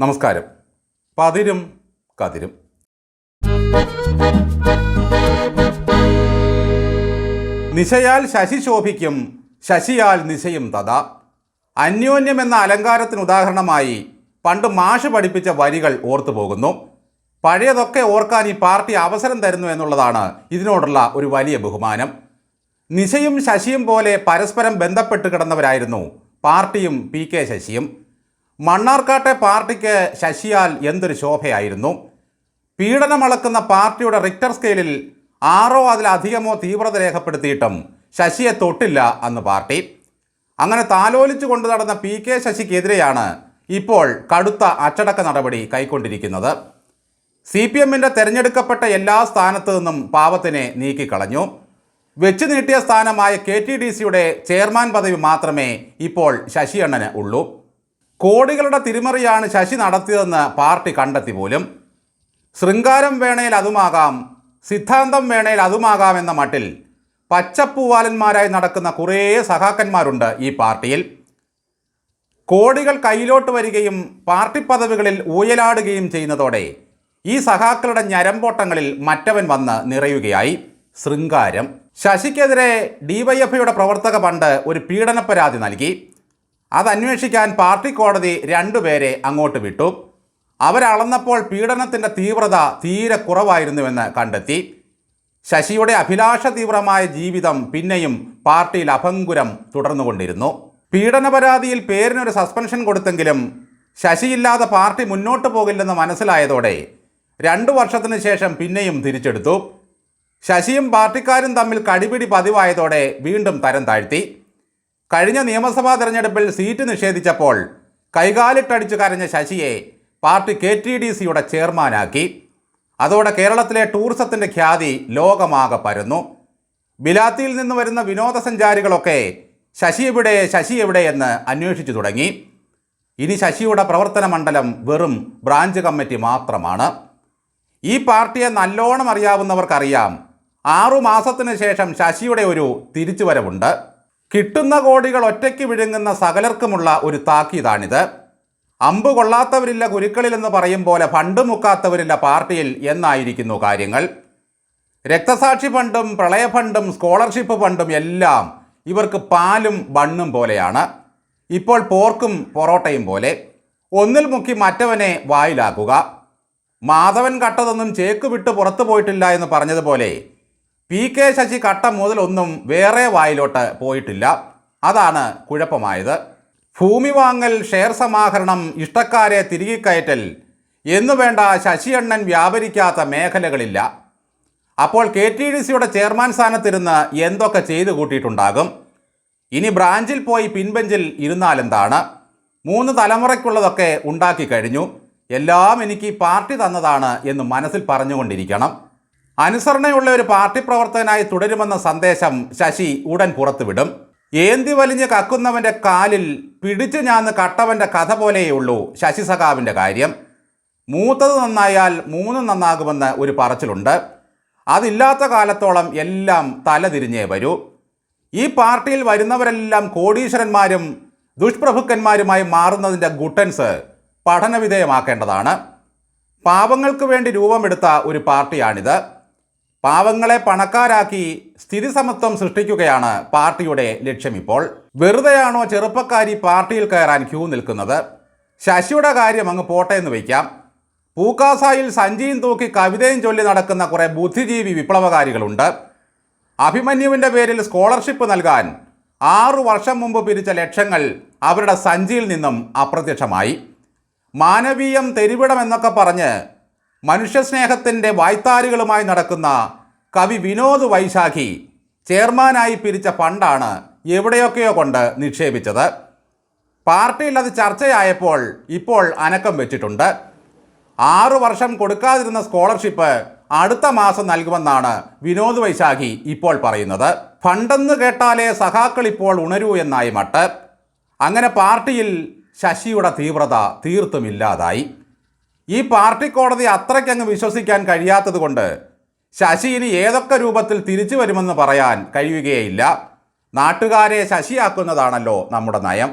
നമസ്കാരം. പതിരും കതിരും. നിശയാൽ ശശി ശോഭിക്കും ശശിയാൽ നിശയും തഥാ. അന്യോന്യം എന്ന അലങ്കാരത്തിന് ഉദാഹരണമായി പണ്ട് മാഷ് പഠിപ്പിച്ച വരികൾ ഓർത്തു പോകുന്നു. പഴയതൊക്കെ ഓർക്കാൻ ഈ പാർട്ടി അവസരം തരുന്നു എന്നുള്ളതാണ് ഇതിനോടുള്ള ഒരു വലിയ ബഹുമാനം. നിശയും ശശിയും പോലെ പരസ്പരം ബന്ധപ്പെട്ട് കിടന്നവരായിരുന്നു പാർട്ടിയും പി കെ ശശിയും. മണ്ണാർക്കാട്ടെ പാർട്ടിക്ക് ശശിയാൽ എന്തൊരു ശോഭയായിരുന്നു? പീഡനമളക്കുന്ന പാർട്ടിയുടെ റിക്ടർ സ്കെയിലിൽ ആറോ അതിലധികമോ തീവ്രത രേഖപ്പെടുത്തിയിട്ടും ശശിയെ തൊട്ടില്ല അന്ന് പാർട്ടി. അങ്ങനെ താലോലിച്ചു കൊണ്ടു നടന്ന പി കെ ശശിക്കെതിരെയാണ് ഇപ്പോൾ കടുത്ത അച്ചടക്ക നടപടി കൈക്കൊണ്ടിരിക്കുന്നത്. സി പി എമ്മിന്റെ തെരഞ്ഞെടുക്കപ്പെട്ട എല്ലാ സ്ഥാനത്തു നിന്നും പാവത്തിനെ നീക്കിക്കളഞ്ഞു. വെച്ചു നീട്ടിയ സ്ഥാനമായ കെ ടി ഡി സിയുടെ ചെയർമാൻ പദവി മാത്രമേ ഇപ്പോൾ ശശിയണ്ണന് ഉള്ളൂ. കോടികളുടെ തിരിമറിയാണ് ശശി നടത്തിയതെന്ന് പാർട്ടി കണ്ടെത്തി പോലും. ശൃംഗാരം വേണേൽ അതുമാകാം സിദ്ധാന്തം വേണേൽ അതുമാകാം എന്ന മട്ടിൽ പച്ചപ്പൂവാലന്മാരായി നടക്കുന്ന കുറേ സഹാക്കന്മാരുണ്ട് ഈ പാർട്ടിയിൽ. കോടികൾ കയ്യിലോട്ട് വരികയും പാർട്ടി പദവികളിൽ ഊയലാടുകയും ചെയ്യുന്നതോടെ ഈ സഹാക്കളുടെ ഞരമ്പോട്ടങ്ങളിൽ മറ്റവൻ വന്ന് നിറയുകയായി. ശൃംഗാരം. ശശിക്കെതിരെ ഡിവൈഎഫ്ഐയുടെ പ്രവർത്തക പണ്ട് ഒരു പീഡന പരാതി നൽകി. അത് അന്വേഷിക്കാൻ പാർട്ടി കോടതി രണ്ടുപേരെ അങ്ങോട്ട് വിട്ടു. അവരളന്നപ്പോൾ പീഡനത്തിന്റെ തീവ്രത തീരെ കുറവായിരുന്നുവെന്ന് കണ്ടെത്തി. ശശിയുടെ അഭിലാഷ തീവ്രമായ ജീവിതം പിന്നെയും പാർട്ടിയിൽ അഭങ്കുരം തുടർന്നുകൊണ്ടിരുന്നു. പീഡന പരാതിയിൽ പേരിനൊരു സസ്പെൻഷൻ കൊടുത്തെങ്കിലും ശശിയില്ലാതെ പാർട്ടി മുന്നോട്ട് പോകില്ലെന്ന് മനസ്സിലായതോടെ രണ്ടു വർഷത്തിന് ശേഷം പിന്നെയും തിരിച്ചെടുത്തു. ശശിയും പാർട്ടിക്കാരും തമ്മിൽ കടിപിടി പതിവായതോടെ വീണ്ടും തരം താഴ്ത്തി. കഴിഞ്ഞ നിയമസഭാ തെരഞ്ഞെടുപ്പിൽ സീറ്റ് നിഷേധിച്ചപ്പോൾ കൈകാലിട്ടടിച്ചു കരഞ്ഞ ശശിയെ പാർട്ടി കെ ടി ഡി സിയുടെ ചെയർമാനാക്കി. അതോടെ കേരളത്തിലെ ടൂറിസത്തിന്റെ ഖ്യാതി ലോകമാകെ പരന്നു. ബിലാത്തിയിൽ നിന്ന് വരുന്ന വിനോദസഞ്ചാരികളൊക്കെ ശശി എവിടെ ശശി എവിടെ എന്ന് അന്വേഷിച്ചു തുടങ്ങി. ഇനി ശശിയുടെ പ്രവർത്തന മണ്ഡലം വെറും ബ്രാഞ്ച് കമ്മിറ്റി മാത്രമാണ്. ഈ പാർട്ടിയെ നല്ലോണം അറിയാവുന്നവർക്കറിയാം ആറു മാസത്തിന് ശേഷം ശശിയുടെ ഒരു തിരിച്ചുവരവുണ്ട്. കിട്ടുന്ന കോടികൾ ഒറ്റയ്ക്ക് വിഴുങ്ങുന്ന സകലർക്കുമുള്ള ഒരു താക്കീതാണിത്. അമ്പ് കൊള്ളാത്തവരില്ല കുരുക്കളിലെന്ന് പറയും പോലെ ഫണ്ട് മുക്കാത്തവരില്ല പാർട്ടിയിൽ എന്നായിരിക്കുന്നു കാര്യങ്ങൾ. രക്തസാക്ഷി ഫണ്ടും പ്രളയ ഫണ്ടും സ്കോളർഷിപ്പ് ഫണ്ടും എല്ലാം ഇവർക്ക് പാലും ബണ്ണും പോലെയാണ്. ഇപ്പോൾ പോർക്കും പൊറോട്ടയും പോലെ. ഒന്നിൽ മുക്കി മറ്റവനെ വായിലാക്കുക. മാധവൻ കട്ടതൊന്നും ചേക്ക് വിട്ട് പുറത്തു പോയിട്ടില്ല എന്ന് പറഞ്ഞതുപോലെ പി കെ ശശി കട്ട മുതലൊന്നും വേറെ വായിലോട്ട് പോയിട്ടില്ല. അതാണ് കുഴപ്പമായത്. ഭൂമി വാങ്ങൽ ഷെയർ സമാഹരണം ഇഷ്ടക്കാരെ തിരികെ കയറ്റൽ എന്നുവേണ്ട ശശിയണ്ണൻ വ്യാപരിക്കാത്ത മേഖലകളില്ല. അപ്പോൾ കെ ടി ഡി സിയുടെ ചെയർമാൻ സ്ഥാനത്തിരുന്ന് എന്തൊക്കെ ചെയ്തു കൂട്ടിയിട്ടുണ്ടാകും? ഇനി ബ്രാഞ്ചിൽ പോയി പിൻബെഞ്ചിൽ ഇരുന്നാലെന്താണ് മൂന്ന് തലമുറയ്ക്കുള്ളതൊക്കെ ഉണ്ടാക്കി കഴിഞ്ഞു. എല്ലാം എനിക്ക് പാർട്ടി തന്നതാണ് എന്ന് മനസ്സിൽ പറഞ്ഞുകൊണ്ടിരിക്കണം. അനുസരണയുള്ള ഒരു പാർട്ടി പ്രവർത്തകനായി തുടരുമെന്ന സന്ദേശം ശശി ഉടൻ പുറത്തുവിടും. ഏന്തി വലിഞ്ഞ് കക്കുന്നവന്റെ കാലിൽ പിടിച്ചു ഞാന്ന് കട്ടവന്റെ കഥ പോലെയുള്ളൂ ശശി സഖാവിന്റെ കാര്യം. മൂത്തത് നന്നായാൽ മൂന്ന് നന്നാകുമെന്ന് ഒരു പറച്ചിലുണ്ട്. അതില്ലാത്ത കാലത്തോളം എല്ലാം തലതിരിഞ്ഞേ വരൂ. ഈ പാർട്ടിയിൽ വരുന്നവരെല്ലാം കോടീശ്വരന്മാരും ദുഷ്പ്രഭുക്കന്മാരുമായി മാറുന്നതിന്റെ ഗുട്ടൻസ് പഠനവിധേയമാക്കേണ്ടതാണ്. പാവങ്ങൾക്ക് വേണ്ടി രൂപമെടുത്ത ഒരു പാർട്ടിയാണിത്. പാവങ്ങളെ പണക്കാരാക്കി സ്ഥിതിസമത്വം സൃഷ്ടിക്കുകയാണ് പാർട്ടിയുടെ ലക്ഷ്യം ഇപ്പോൾ. വെറുതെയാണോ ചെറുപ്പക്കാരി പാർട്ടിയിൽ കയറാൻ ക്യൂ നിൽക്കുന്നത്? ശശിയുടെ കാര്യം അങ്ങ് പോട്ടെ എന്ന് വയ്ക്കാം. പൂക്കാസായിൽ സഞ്ചിയും തൂക്കി കവിതയും ചൊല്ലി നടക്കുന്ന കുറേ ബുദ്ധിജീവി വിപ്ലവകാരികളുണ്ട്. അഭിമന്യുവിന്റെ പേരിൽ സ്കോളർഷിപ്പ് നൽകാൻ ആറു വർഷം മുമ്പ് പിരിച്ച ലക്ഷങ്ങൾ അവരുടെ സഞ്ചിയിൽ നിന്നും അപ്രത്യക്ഷമായി. മാനവീയം തെരുവിടം എന്നൊക്കെ പറഞ്ഞ് മനുഷ്യസ്നേഹത്തിന്റെ വായ്ത്താരികളുമായി നടക്കുന്ന കവി വിനോദ് വൈശാഖി ചെയർമാനായി പിരിച്ച ഫണ്ടാണ് എവിടെയൊക്കെയോ കൊണ്ട് നിക്ഷേപിച്ചത്. പാർട്ടിയിൽ അത് ചർച്ചയായപ്പോൾ ഇപ്പോൾ അനക്കം വെച്ചിട്ടുണ്ട്. ആറു വർഷം കൊടുക്കാതിരുന്ന സ്കോളർഷിപ്പ് അടുത്ത മാസം നൽകുമെന്നാണ് വിനോദ് വൈശാഖി ഇപ്പോൾ പറയുന്നത്. ഫണ്ടെന്ന് കേട്ടാലേ സഹാക്കൾ ഇപ്പോൾ ഉണരൂ എന്നായി മട്ട്. അങ്ങനെ പാർട്ടിയിൽ ശശിയുടെ തീവ്രത തീർത്തും ഇല്ലാതായി. ഈ പാർട്ടി കോടതി അത്രയ്ക്കങ്ങ് വിശ്വസിക്കാൻ കഴിയാത്തത് കൊണ്ട് ശശി ഇനി ഏതൊക്കെ രൂപത്തിൽ തിരിച്ചു വരുമെന്ന് പറയാൻ കഴിയുകയില്ല നാട്ടുകാരെ ശശിയാക്കുന്നതാണല്ലോ നമ്മുടെ നയം.